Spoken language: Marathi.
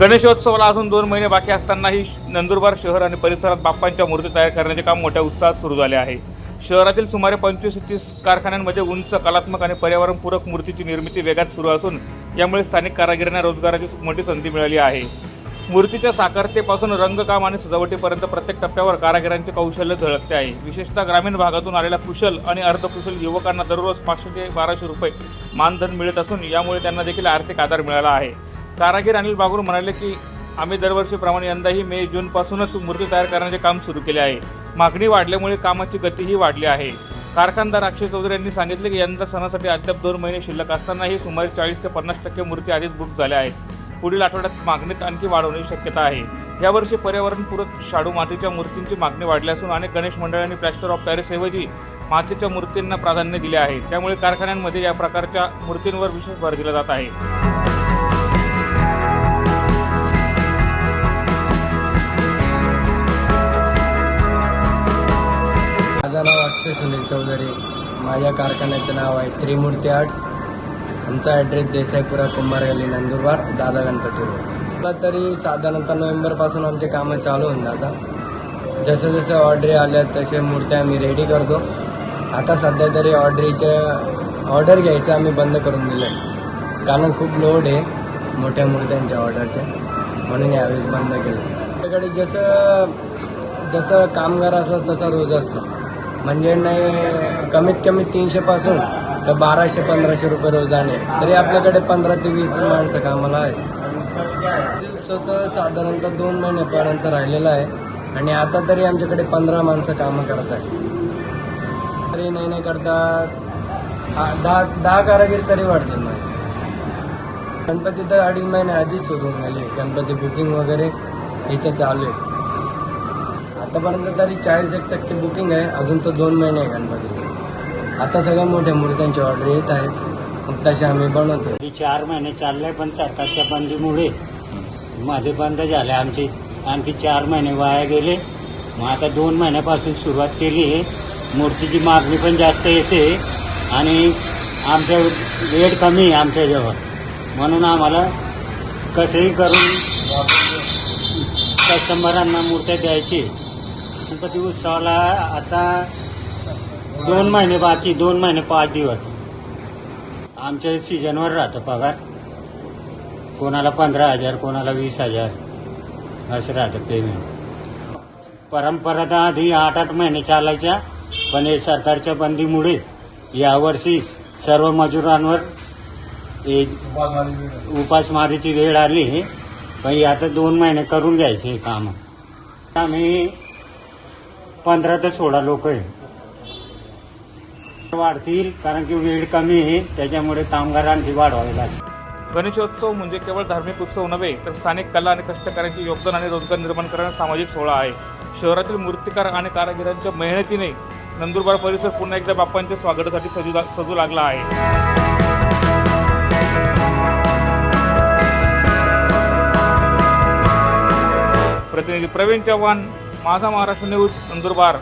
गणेशोत्सवाला अजून दोन महिने बाकी असतानाही नंदुरबार शहर आणि परिसरात बाप्पांच्या मूर्ती तयार करण्याचे काम मोठ्या उत्साहात सुरू झाले आहे. शहरातील सुमारे पंचवीस तीस कारखान्यांमध्ये उंच कलात्मक आणि पर्यावरणपूरक मूर्तीची निर्मिती वेगात सुरू असून यामुळे स्थानिक कारागिरांना रोजगाराची मोठी संधी मिळाली आहे. मूर्तीच्या साकारतेपासून रंगकाम आणि सजावटीपर्यंत प्रत्येक टप्प्यावर कारागिरांचे कौशल्य झळकते आहे. विशेषतः ग्रामीण भागातून आलेल्या कुशल आणि अर्धकुशल युवकांना दररोज पाचशे ते बाराशे रुपये मानधन मिळत असून यामुळे त्यांना देखील आर्थिक आधार मिळाला आहे. कारागीर अनिल बागुर म्हणाले की आम्ही दरवर्षीप्रमाणे यंदाही मे जूनपासूनच मूर्ती तयार करण्याचे काम सुरू केले आहे. मागणी वाढल्यामुळे कामाची गतीही वाढली आहे. कारखानदार अक्षय चौधरी यांनी सांगितले की यंदा सणासाठी अद्याप दोन महिने शिल्लक असतानाही सुमारे चाळीस ते पन्नास टक्के मूर्ती आधीच बुक झाल्या आहेत. पुढील आठवड्यात मागणीत आणखी वाढ होण्याची शक्यता आहे. यावर्षी पर्यावरणपूरक शाडू मातीच्या मूर्तींची मागणी वाढली असून अनेक गणेश मंडळांनी प्लॅस्टर ऑफ पॅरिसऐवजी मातीच्या मूर्तींना प्राधान्य दिले आहे. त्यामुळे कारखान्यांमध्ये या प्रकारच्या मूर्तींवर विशेष भर दिला जात आहे. सुनील चौधरी. माझ्या कारखान्याचं नाव आहे त्रिमूर्ती आर्ट्स. आमचा ॲड्रेस देसाईपुरा कुंभार गल्ली नंदुरबार दादा गणपती रोड. तरी साधारणतः नोव्हेंबरपासून आमचे कामं चालू होऊन जातात. जसं जसं ऑर्डरी आल्या तसे मूर्त्या आम्ही रेडी करतो. आता सध्या तरी ऑर्डरीचे ऑर्डर घ्यायचं आम्ही बंद करून दिलं आहे कारण खूप लोड आहे मोठ्या मूर्त्यांच्या ऑर्डरच्या म्हणून यावेळेस बंद केलं. त्याकडे जसं जसं कामगार असतो तसा रोज असतो. म्हणजे नाही कमीत कमी तीनशेपासून तर बाराशे पंधराशे रुपये रोजाने तरी आपल्याकडे पंधरा ते वीस माणसं कामाला आहे स्वतः साधारणतः दोन महिन्यापर्यंत राहिलेलं आहे. आणि आता तरी आमच्याकडे पंधरा माणसं कामं करत आहे तरी नाही नाही करता दहा दहा कारागीर तरी वाढतील माझे गणपती तर अडीच महिने आधीच सुरू होऊन गणपती बुकिंग वगैरे इथं चालू आहे. आतापर्यंत तरी चाळीस एक टक्के बुकिंग आहे. अजून तर दोन महिने आहे गणपती आता सगळ्या मोठ्या मूर्त्यांची ऑर्डर येत आहे मग तसे आम्ही बनवतो. आधी चार महिने चाललंय पण सरकारच्या बंदीमुळे माझे बंद झाले. आमचे आणखी चार महिने वाया गेले. मग आता दोन महिन्यापासून सुरुवात केली आहे. मूर्तीची मागणी पण जास्त येते. आणि आमच्या वेळ कमी आहे आमच्याजवळ म्हणून आम्हाला कसंही करून कस्टमरांना मूर्त्या द्यायची. गणपती उत्सवाला आता दोन महिने बाकी दोन महिने पाच दिवस. आमच्या सीजनवर राहतं पगार. कोणाला पंधरा हजार कोणाला वीस हजार असं राहतं पेमेंट परंपरा तर आधी आठ आठ महिने चालायच्या पण हे सरकारच्या बंदीमुळे यावर्षी सर्व मजुरांवर एक उपासमारीची वेळ आली पण आता दोन महिने करून घ्यायचे हे काम. आम्ही पंधरा ते सोळा लोक आहे. वाढतील कारण की वेळ कमी आहे त्याच्यामुळे कामगार आणखी वाढवावे लागतील गणेशोत्सव म्हणजे केवळ धार्मिक उत्सव नव्हे तर स्थानिक कला आणि कष्टकऱ्यांचे योगदान आणि रोजगार निर्माण करणारा सामाजिक सोहळा आहे. शहरातील मूर्तिकार आणि कारागिरांच्या मेहनतीने नंदुरबार परिसर पुन्हा एकदा बाप्पांच्या स्वागतासाठी सजू सजू लागला आहे. प्रतिनिधी प्रवीण चव्हाण माझा महाराष्ट्र न्यूज नंदुरबार.